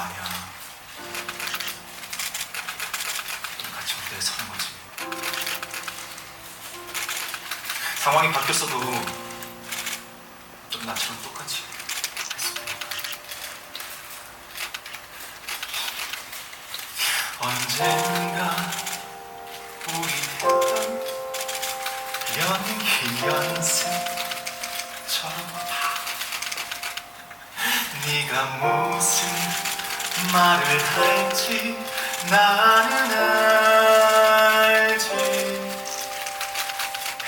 아니야. 같이 어때 사는 거지. 상황이 바뀌었어도 좀 나처럼 똑같이. 언젠가 우리는 연기 연습처럼 네가 무슨 말을 할지 나는 알지.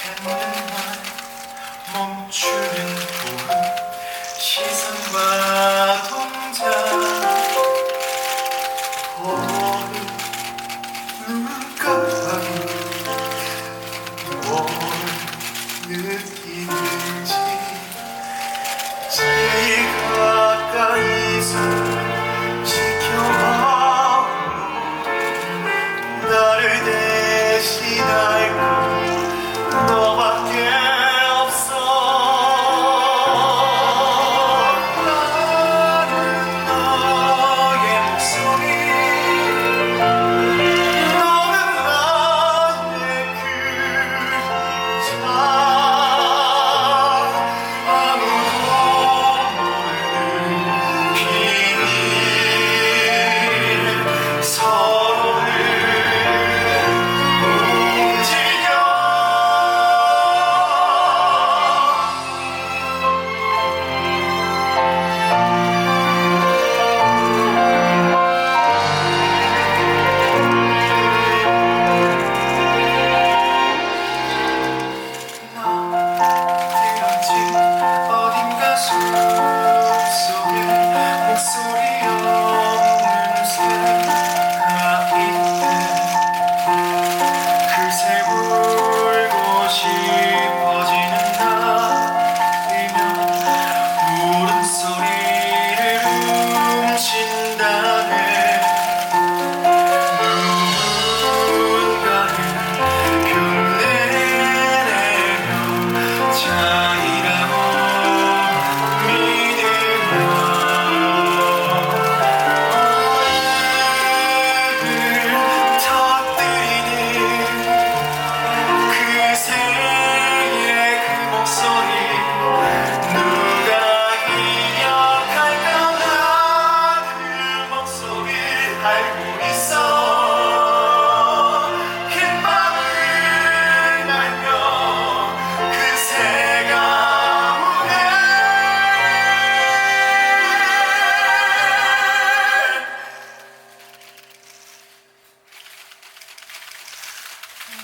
했는만 멈추는 보은 시선과 동작 호흡 눈감은 뭐를 느끼는지 제 가까이서 Söyle